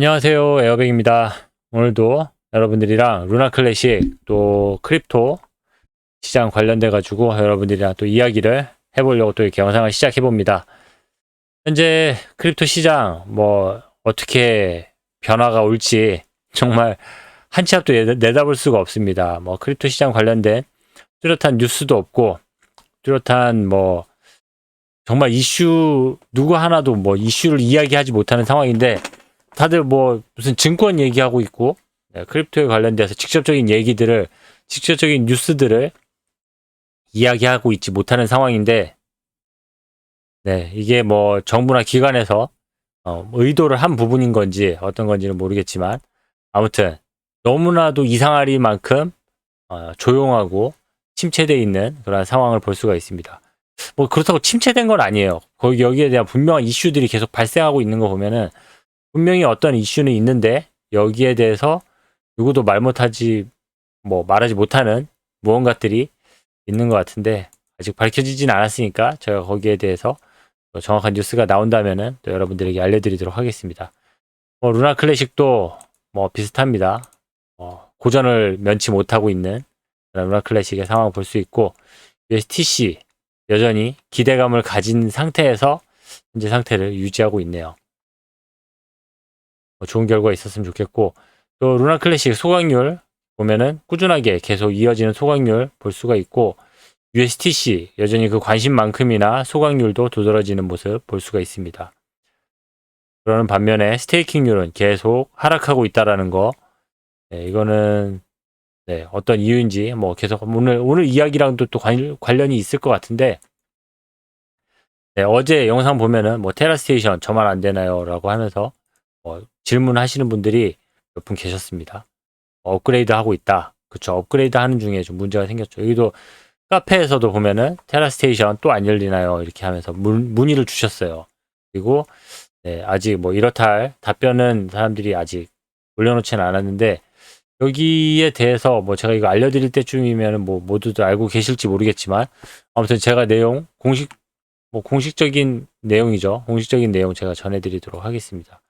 안녕하세요. 에어백입니다. 오늘도 여러분들이랑 루나 클래식 또 크립토 시장 관련돼 가지고 여러분들이랑 또 이야기를 해보려고 또 이렇게 영상을 시작해 봅니다. 현재 크립토 시장 뭐 어떻게 변화가 올지 정말 한치 앞도 내- 내다볼 수가 없습니다. 뭐 크립토 시장 관련된 뚜렷한 뉴스도 없고 뚜렷한 뭐 정말 이슈 누구 하나도 뭐 이슈를 이야기하지 못하는 상황인데 다들 뭐 무슨 증권 얘기하고 있고 네, 크립토에 관련돼서 직접적인 얘기들을 직접적인 뉴스들을 이야기하고 있지 못하는 상황인데 네 이게 뭐 정부나 기관에서 어, 의도를 한 부분인 건지 어떤 건지는 모르겠지만 아무튼 너무나도 이상하리만큼 어, 조용하고 침체돼 있는 그런 상황을 볼 수가 있습니다. 뭐 그렇다고 침체된 건 아니에요. 거기 여기에 대한 분명한 이슈들이 계속 발생하고 있는 거 보면은 분명히 어떤 이슈는 있는데 여기에 대해서 누구도 말 못하지 뭐 말하지 못하는 무언가들이 있는 것 같은데 아직 밝혀지진 않았으니까 제가 거기에 대해서 또 정확한 뉴스가 나온다면은 또 여러분들에게 알려드리도록 하겠습니다. 뭐 루나 클래식도 뭐 비슷합니다. 어, 고전을 면치 못하고 있는 루나 클래식의 상황을 볼 수 있고 USTC 여전히 기대감을 가진 상태에서 현재 상태를 유지하고 있네요. 뭐 좋은 결과 있었으면 좋겠고 또 루나 클래식 소각률 보면은 꾸준하게 계속 이어지는 소각률 볼 수가 있고 USTC 여전히 그 관심만큼이나 소각률도 두드러지는 모습 볼 수가 있습니다. 그러는 반면에 스테이킹률은 계속 하락하고 있다라는 거 네, 이거는 네, 어떤 이유인지 뭐 계속 오늘 오늘 이야기랑도 또 관, 관련이 있을 것 같은데 네, 어제 영상 보면은 뭐 테라스테이션 저만 안 되나요라고 하면서 뭐 질문하시는 분들이 몇 분 계셨습니다. 업그레이드 하고 있다. 그쵸. 업그레이드 하는 중에 좀 문제가 생겼죠. 여기도 카페에서도 보면은 테라스테이션 또 안 열리나요? 이렇게 하면서 문, 문의를 주셨어요. 그리고 네, 아직 뭐 이렇다 할 답변은 사람들이 아직 올려놓지는 않았는데 여기에 대해서 뭐 제가 이거 알려드릴 때쯤이면 뭐 모두들 알고 계실지 모르겠지만 아무튼 제가 내용 공식 뭐 공식적인 내용이죠. 공식적인 내용 제가 전해드리도록 하겠습니다.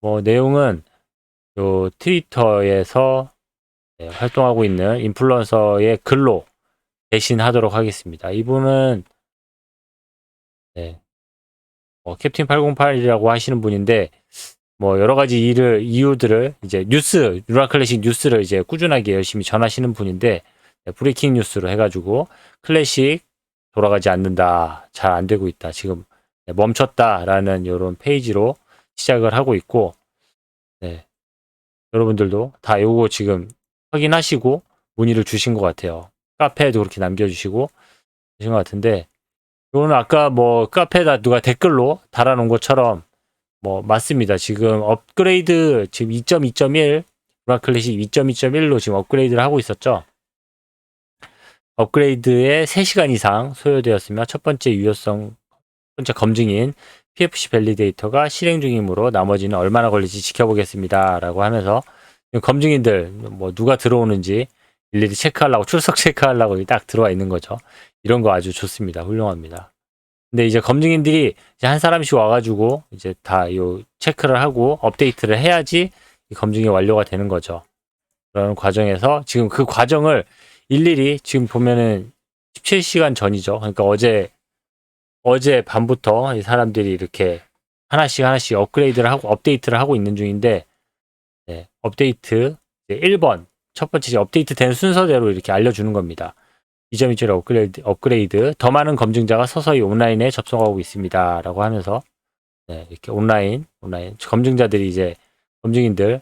뭐 내용은 요 트위터에서 네, 활동하고 있는 인플루언서의 글로 대신하도록 하겠습니다. 이분은 네, 뭐 캡틴 808이라고 하시는 분인데 뭐 여러 가지 일을 이유들을 이제 뉴스 루라 클래식 뉴스를 이제 꾸준하게 열심히 전하시는 분인데 네, 브레이킹 뉴스로 해가지고 클래식 돌아가지 않는다 잘 안 되고 있다 지금 네, 멈췄다라는 이런 페이지로 시작을 하고 있고 네 여러분들도 다 요거 지금 확인하시고 문의를 주신 것 같아요 카페에도 그렇게 남겨주시고 주신 것 같은데 이거는 아까 뭐 카페에다 누가 댓글로 달아놓은 것처럼 뭐 맞습니다. 지금 업그레이드 지금 2.2.1 루나클래식 2.2.1로 지금 업그레이드를 하고 있었죠. 업그레이드에 3시간 이상 소요되었으며 첫 번째 유효성 첫 번째 검증인 PFC 밸리데이터가 실행 중이므로 나머지는 얼마나 걸릴지 지켜보겠습니다 라고 하면서 검증인들 뭐 누가 들어오는지 일일이 체크하려고 출석 체크하려고 딱 들어와 있는 거죠. 이런 거 아주 좋습니다. 훌륭합니다. 근데 이제 검증인들이 이제 한 사람씩 와가지고 이제 다 요 체크를 하고 업데이트를 해야지 이 검증이 완료가 되는 거죠. 그런 과정에서 지금 그 과정을 일일이 지금 보면은 17시간 전이죠. 그러니까 어제 어제 밤부터 이 사람들이 이렇게 하나씩 하나씩 업그레이드를 하고 업데이트를 하고 있는 중인데 네, 업데이트 1번 첫 번째 업데이트 된 순서대로 이렇게 알려주는 겁니다. 2.2.1 업그레이드, 업그레이드 더 많은 검증자가 서서히 온라인에 접속하고 있습니다. 라고 하면서 네, 이렇게 온라인 온라인 검증자들이 이제 검증인들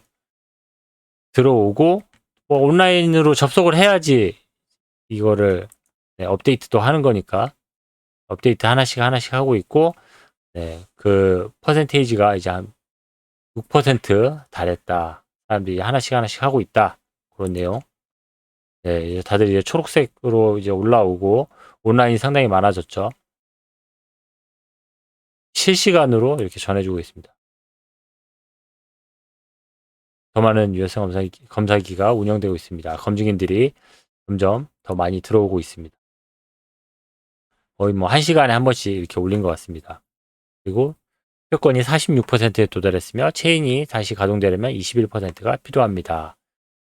들어오고 뭐 온라인으로 접속을 해야지 이거를 네, 업데이트도 하는 거니까 업데이트 하나씩 하나씩 하고 있고 네, 그 퍼센테이지가 이제 한 6% 달했다. 사람들이 하나씩 하나씩 하고 있다. 그런 내용. 네, 이제 다들 이제 초록색으로 이제 올라오고 온라인이 상당히 많아졌죠. 실시간으로 이렇게 전해주고 있습니다. 더 많은 유효성 검사기, 검사기가 운영되고 있습니다. 검증인들이 점점 더 많이 들어오고 있습니다. 거의 뭐한 시간에 한 번씩 이렇게 올린 것 같습니다. 그리고 투표권이 46%에 도달했으며 체인이 다시 가동되려면 21%가 필요합니다.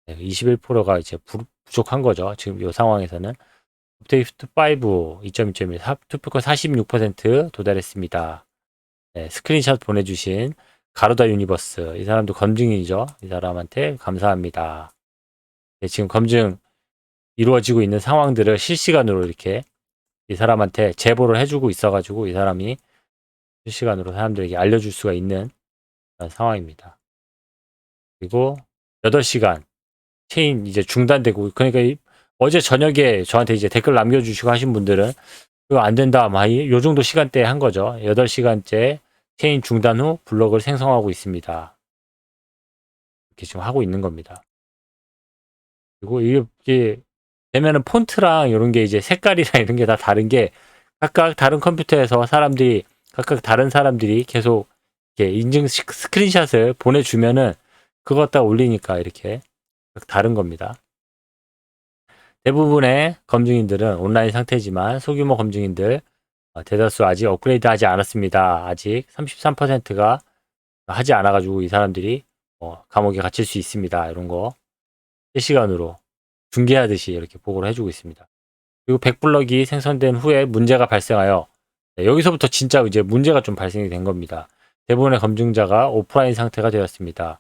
21%가 이제 부, 부족한 거죠. 지금 이 상황에서는 업데이트 5 2.2.1 투표권 46% 도달했습니다. 네, 스크린샷 보내주신 가로다 유니버스 이 사람도 검증이죠. 이 사람한테 감사합니다. 네, 지금 검증 이루어지고 있는 상황들을 실시간으로 이렇게 이 사람한테 제보를 해주고 있어가지고 이 사람이 실시간으로 사람들에게 알려줄 수가 있는 상황입니다. 그리고 8시간 체인 이제 중단되고 그러니까 이- 어제 저녁에 저한테 이제 댓글 남겨주시고 하신 분들은 이거 안 된다 많이 요 정도 시간대에 한 거죠. 8시간째 체인 중단 후 블록을 생성하고 있습니다. 이렇게 지금 하고 있는 겁니다. 그리고 이게 되면은 폰트랑 이런 게 이제 색깔이랑 이런 게 다 다른 게 각각 다른 컴퓨터에서 사람들이 각각 다른 사람들이 계속 이렇게 인증 스- 스크린샷을 보내주면은 그거 갖다 올리니까 이렇게 다른 겁니다. 대부분의 검증인들은 온라인 상태지만 소규모 검증인들 어, 대다수 아직 업그레이드 하지 않았습니다. 아직 33%가 하지 않아가지고 이 사람들이 어, 감옥에 갇힐 수 있습니다. 이런 거 실시간으로 중계하듯이 이렇게 보고를 해주고 있습니다. 그리고 100블럭이 생성된 후에 문제가 발생하여 네, 여기서부터 진짜 이제 문제가 좀 발생이 된 겁니다. 대부분의 검증자가 오프라인 상태가 되었습니다.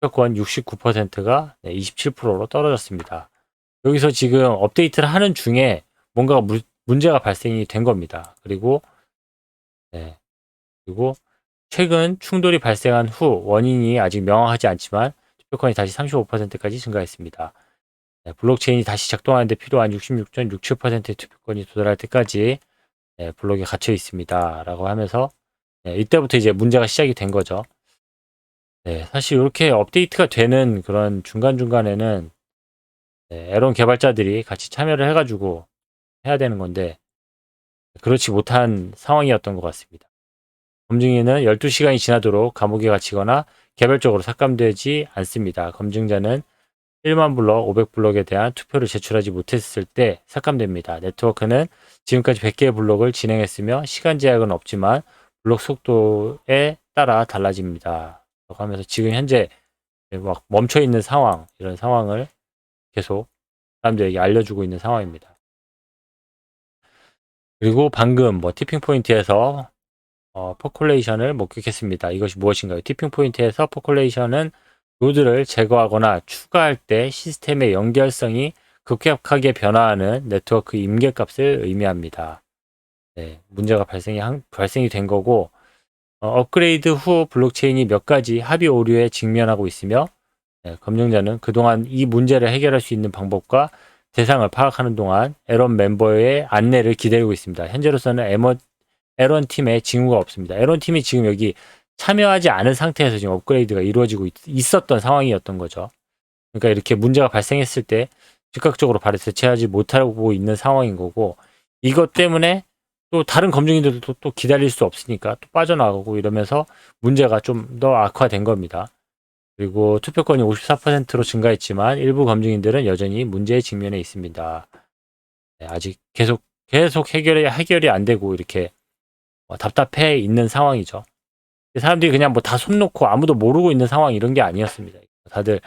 투표권 69%가 27%로 떨어졌습니다. 여기서 지금 업데이트를 하는 중에 뭔가 무- 문제가 발생이 된 겁니다. 그리고 네. 그리고 최근 충돌이 발생한 후 원인이 아직 명확하지 않지만 투표권이 다시 35%까지 증가했습니다. 네, 블록체인이 다시 작동하는데 필요한 66.67%의 투표권이 도달할 때까지 네, 블록에 갇혀 있습니다. 라고 하면서 네, 이때부터 이제 문제가 시작이 된 거죠. 네, 사실 이렇게 업데이트가 되는 그런 중간중간에는 네, 에론 개발자들이 같이 참여를 해가지고 해야 되는 건데 그렇지 못한 상황이었던 것 같습니다. 검증인은 12시간이 지나도록 감옥에 갇히거나 개별적으로 삭감되지 않습니다. 검증자는 1만 블럭, 500블럭에 대한 투표를 제출하지 못했을 때 삭감됩니다. 네트워크는 지금까지 100개의 블록을 진행했으며 시간 제약은 없지만 블록 속도에 따라 달라집니다. 라고 하면서 지금 현재 막 멈춰 있는 상황, 이런 상황을 계속 사람들에게 알려주고 있는 상황입니다. 그리고 방금 뭐 티핑 포인트에서 어, 포콜레이션을 목격했습니다. 이것이 무엇인가요? 티핑 포인트에서 포콜레이션은 노드를 제거하거나 추가할 때 시스템의 연결성이 급격하게 변화하는 네트워크 임계값을 의미합니다. 네, 문제가 발생이, 한, 발생이 된 거고 어, 업그레이드 후 블록체인이 몇 가지 합의 오류에 직면하고 있으며 네, 검증자는 그동안 이 문제를 해결할 수 있는 방법과 대상을 파악하는 동안 에런 멤버의 안내를 기다리고 있습니다. 현재로서는 에런 팀에 징후가 없습니다. 에런 팀이 지금 여기 참여하지 않은 상태에서 지금 업그레이드가 이루어지고 있, 었던 상황이었던 거죠. 그러니까 이렇게 문제가 발생했을 때 즉각적으로 발에 대처하지 못하고 있는 상황인 거고 이것 때문에 또 다른 검증인들도 또 기다릴 수 없으니까 또 빠져나가고 이러면서 문제가 좀 더 악화된 겁니다. 그리고 투표권이 54%로 증가했지만 일부 검증인들은 여전히 문제에 직면해 있습니다. 네, 아직 계속 계속 해결이 해결이 안 되고 이렇게 어, 답답해 있는 상황이죠. 사람들이 그냥 뭐 다 손 놓고 아무도 모르고 있는 상황 이런 게 아니었습니다. 다들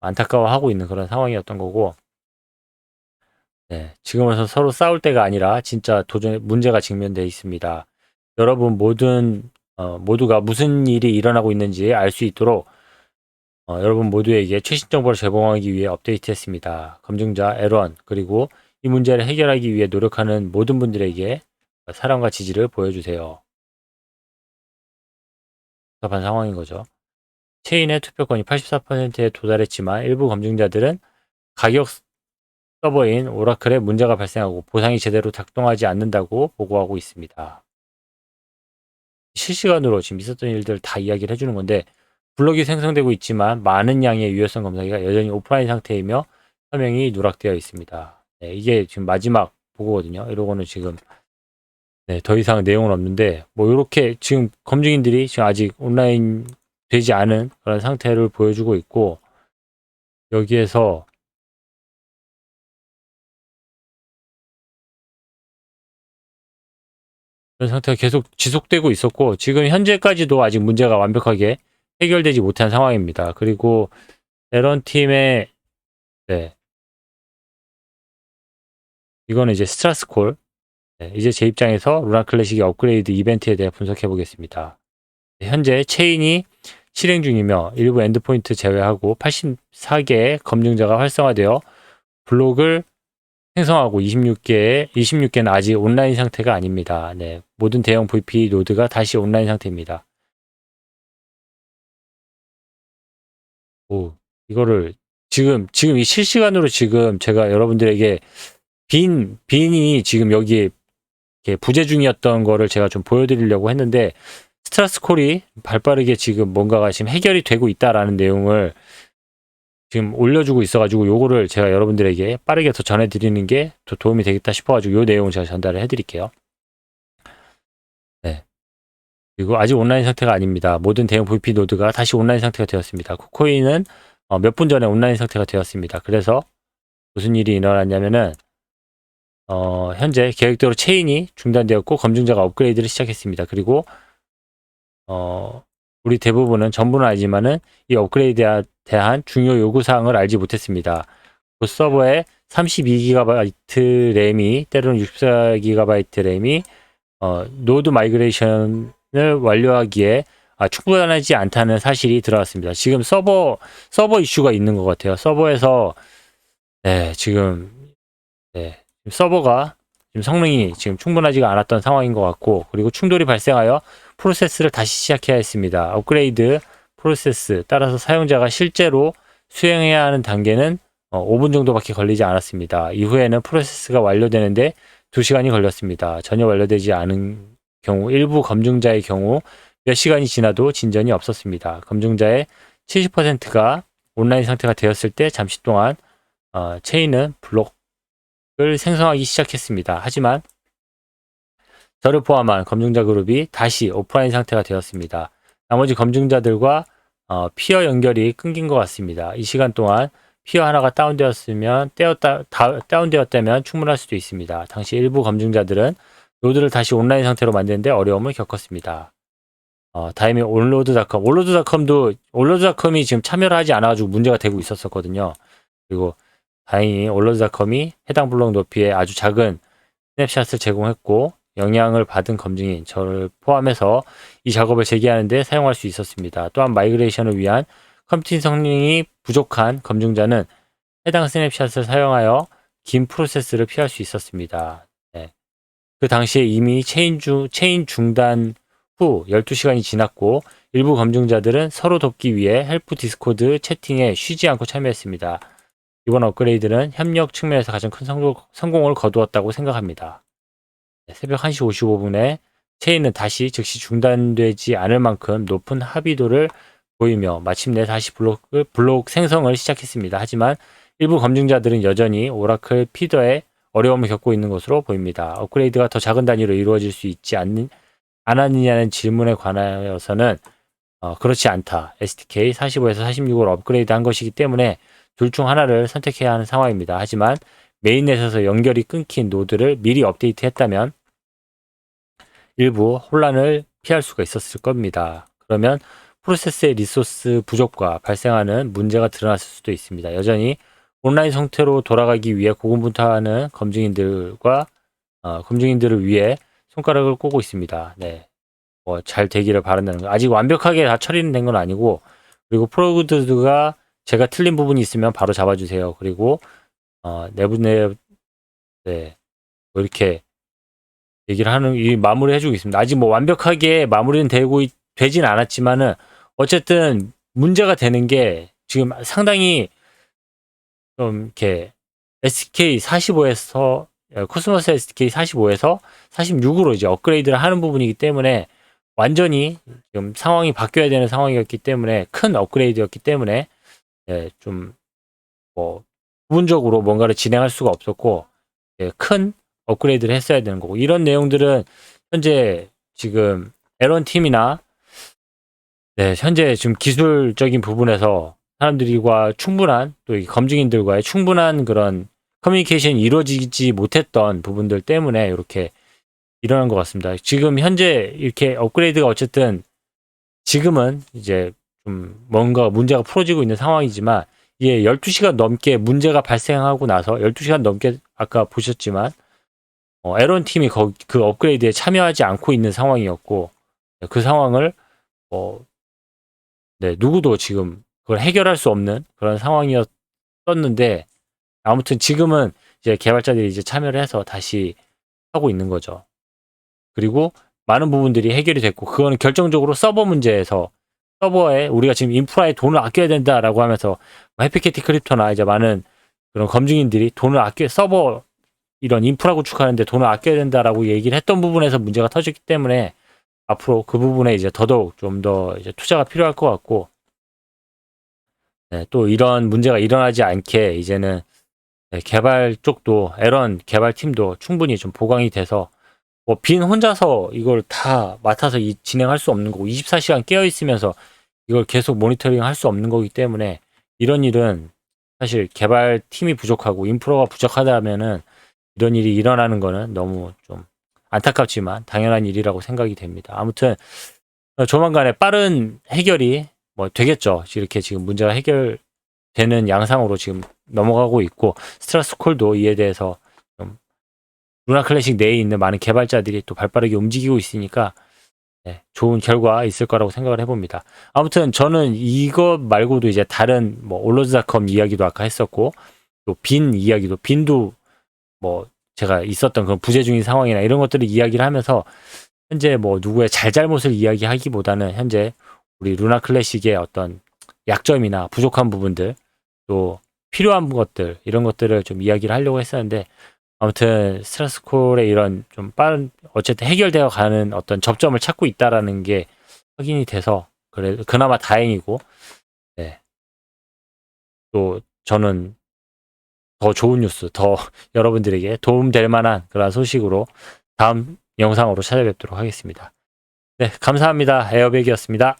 안타까워하고 있는 그런 상황이었던 거고, 네, 지금은 서로 싸울 때가 아니라 진짜 도전 문제가 직면돼 있습니다. 여러분 모든 어, 모두가 무슨 일이 일어나고 있는지 알 수 있도록 어, 여러분 모두에게 최신 정보를 제공하기 위해 업데이트했습니다. 검증자 에런 그리고 이 문제를 해결하기 위해 노력하는 모든 분들에게 사랑과 지지를 보여주세요. 답답한 상황인 거죠. 체인의 투표권이 84%에 도달했지만 일부 검증자들은 가격 서버인 오라클에 문제가 발생하고 보상이 제대로 작동하지 않는다고 보고하고 있습니다. 실시간으로 지금 있었던 일들 다 이야기를 해주는 건데 블록이 생성되고 있지만 많은 양의 유효성 검사기가 여전히 오프라인 상태이며 설명이 누락되어 있습니다. 네, 이게 지금 마지막 보고거든요. 이러고는 지금 네, 더 이상 내용은 없는데 뭐 이렇게 지금 검증인들이 지금 아직 온라인 되지 않은 그런 상태를 보여주고 있고 여기에서 그런 상태가 계속 지속되고 있었고 지금 현재까지도 아직 문제가 완벽하게 해결되지 못한 상황입니다. 그리고 에런 팀의 네. 이거는 이제 스트라스콜. 네, 이제 제 입장에서 루나 클래식의 업그레이드 이벤트에 대해 분석해 보겠습니다. 네, 현재 체인이 실행 중이며 일부 엔드포인트 제외하고 84개의 검증자가 활성화되어 블록을 생성하고 26개의 26개는 아직 온라인 상태가 아닙니다. 네, 모든 대형 VP 노드가 다시 온라인 상태입니다. 오, 이거를 지금 지금 이 실시간으로 지금 제가 여러분들에게 빈 빈이 지금 여기에 부재 중이었던 거를 제가 좀 보여드리려고 했는데 스트라스콜이 발빠르게 지금 뭔가가 지금 해결이 되고 있다라는 내용을 지금 올려주고 있어가지고 요거를 제가 여러분들에게 빠르게 더 전해드리는 게 더 도움이 되겠다 싶어가지고 요 내용을 제가 전달을 해드릴게요. 네. 그리고 아직 온라인 상태가 아닙니다. 모든 대형 VP 노드가 다시 온라인 상태가 되었습니다. 쿠코인은 어, 몇분 전에 온라인 상태가 되었습니다. 그래서 무슨 일이 일어났냐면은 어, 현재 계획대로 체인이 중단되었고 검증자가 업그레이드를 시작했습니다. 그리고 어, 우리 대부분은 전부는 알지만은 이 업그레이드에 대한 중요 요구 사항을 알지 못했습니다. 그 서버에 32GB 램이 때로는 64GB 램이 어, 노드 마이그레이션을 완료하기에 아, 충분하지 않다는 사실이 들어왔습니다. 지금 서버 서버 이슈가 있는 것 같아요. 서버에서 네, 지금 네, 서버가 지금 성능이 지금 충분하지가 않았던 상황인 것 같고 그리고 충돌이 발생하여 프로세스를 다시 시작해야 했습니다. 업그레이드 프로세스 따라서 사용자가 실제로 수행해야 하는 단계는 어, 5분 정도밖에 걸리지 않았습니다. 이후에는 프로세스가 완료되는데 2시간이 걸렸습니다. 전혀 완료되지 않은 경우 일부 검증자의 경우 몇 시간이 지나도 진전이 없었습니다. 검증자의 70%가 온라인 상태가 되었을 때 잠시 동안 어, 체인은 블록 을 생성하기 시작했습니다. 하지만 저를 포함한 검증자 그룹이 다시 오프라인 상태가 되었습니다. 나머지 검증자들과 어, 피어 연결이 끊긴 것 같습니다. 이 시간 동안 피어 하나가 다운되었으면 떼었다, 다, 다운되었다면 충분할 수도 있습니다. 당시 일부 검증자들은 노드를 다시 온라인 상태로 만드는데 어려움을 겪었습니다. 어, 다음에 온로드닷컴, 온로드닷컴도 온로드닷컴이 지금 참여를 하지 않아가지고 문제가 되고 있었었거든요. 그리고 다행히 온로드닷컴이 해당 블록 높이의 아주 작은 스냅샷을 제공했고 영향을 받은 검증인 저를 포함해서 이 작업을 재개하는데 사용할 수 있었습니다. 또한 마이그레이션을 위한 컴퓨팅 성능이 부족한 검증자는 해당 스냅샷을 사용하여 긴 프로세스를 피할 수 있었습니다. 네. 그 당시에 이미 체인, 중, 체인 중단 후 12시간이 지났고 일부 검증자들은 서로 돕기 위해 헬프 디스코드 채팅에 쉬지 않고 참여했습니다. 이번 업그레이드는 협력 측면에서 가장 큰 성공, 성공을 거두었다고 생각합니다. 네, 새벽 1시 55분에 체인은 다시 즉시 중단되지 않을 만큼 높은 합의도를 보이며 마침내 다시 블록, 블록 생성을 시작했습니다. 하지만 일부 검증자들은 여전히 오라클 피더에 어려움을 겪고 있는 것으로 보입니다. 업그레이드가 더 작은 단위로 이루어질 수 있지 않는, 않았느냐는 질문에 관하여서는 어, 그렇지 않다. SDK 45에서 46을 업그레이드 한 것이기 때문에 둘 중 하나를 선택해야 하는 상황입니다. 하지만 메인넷에서 연결이 끊긴 노드를 미리 업데이트했다면 일부 혼란을 피할 수가 있었을 겁니다. 그러면 프로세스의 리소스 부족과 발생하는 문제가 드러났을 수도 있습니다. 여전히 온라인 상태로 돌아가기 위해 고군분투하는 검증인들과 어, 검증인들을 위해 손가락을 꼬고 있습니다. 네. 뭐 잘 되기를 바란다는 거. 아직 완벽하게 다 처리는 된 건 아니고 그리고 프로그드가 제가 틀린 부분이 있으면 바로 잡아주세요. 그리고 어, 내분내 네. 뭐 이렇게 얘기를 하는 이 마무리 해주고 있습니다. 아직 뭐 완벽하게 마무리는 되고 있- 되진 않았지만은 어쨌든 문제가 되는 게 지금 상당히 좀 이렇게 SK 45에서 코스모스 SK 45에서 46으로 이제 업그레이드를 하는 부분이기 때문에 완전히 지금 상황이 바뀌어야 되는 상황이었기 때문에 큰 업그레이드였기 때문에 예, 좀뭐 부분적으로 뭔가를 진행할 수가 없었고 예, 큰 업그레이드를 했어야 되는 거고 이런 내용들은 현재 지금 에런 팀이나 네, 현재 지금 기술적인 부분에서 사람들과 충분한 또이 검증인들과의 충분한 그런 커뮤니케이션이 이루어지지 못했던 부분들 때문에 이렇게 일어난 것 같습니다. 지금 현재 이렇게 업그레이드가 어쨌든 지금은 이제 좀 뭔가 문제가 풀어지고 있는 상황이지만 이게 12시간 넘게 문제가 발생하고 나서 12시간 넘게 아까 보셨지만 어, 에런 팀이 거, 그 업그레이드에 참여하지 않고 있는 상황이었고 그 상황을 어, 네, 누구도 지금 그걸 해결할 수 없는 그런 상황이었었는데 아무튼 지금은 이제 개발자들이 이제 참여를 해서 다시 하고 있는 거죠. 그리고 많은 부분들이 해결이 됐고 그거는 결정적으로 서버 문제에서 서버에 우리가 지금 인프라에 돈을 아껴야 된다라고 하면서 해피캐티 크립토나 이제 많은 그런 검증인들이 돈을 아껴 서버 이런 인프라 구축하는데 돈을 아껴야 된다라고 얘기를 했던 부분에서 문제가 터졌기 때문에 앞으로 그 부분에 이제 더더욱 좀 더 이제 투자가 필요할 것 같고 네, 또 이런 문제가 일어나지 않게 이제는 네, 개발 쪽도 에런 개발 팀도 충분히 좀 보강이 돼서 뭐 빈 혼자서 이걸 다 맡아서 이, 진행할 수 없는 거고 24시간 깨어 있으면서 이걸 계속 모니터링 할 수 없는 거기 때문에 이런 일은 사실 개발 팀이 부족하고 인프라가 부족하다면은 이런 일이 일어나는 거는 너무 좀 안타깝지만 당연한 일이라고 생각이 됩니다. 아무튼 어, 조만간에 빠른 해결이 뭐 되겠죠. 이렇게 지금 문제가 해결되는 양상으로 지금 넘어가고 있고 스트라스콜도 이에 대해서 좀 루나 클래식 내에 있는 많은 개발자들이 또 발빠르게 움직이고 있으니까 네, 좋은 결과 있을 거라고 생각을 해봅니다. 아무튼 저는 이것 말고도 이제 다른 뭐 올로즈닷컴 이야기도 아까 했었고 또 빈 이야기도 빈도 뭐 제가 있었던 그런 부재 중인 상황이나 이런 것들을 이야기를 하면서 현재 뭐 누구의 잘잘못을 이야기하기보다는 현재 우리 루나 클래식의 어떤 약점이나 부족한 부분들 또 필요한 것들 이런 것들을 좀 이야기를 하려고 했었는데 아무튼 스트라스콜의 이런 좀 빠른 어쨌든 해결되어 가는 어떤 접점을 찾고 있다라는 게 확인이 돼서 그래 그나마 다행이고 네. 또 저는 더 좋은 뉴스 더 여러분들에게 도움될 만한 그런 소식으로 다음 영상으로 찾아뵙도록 하겠습니다. 네 감사합니다 에어백이었습니다.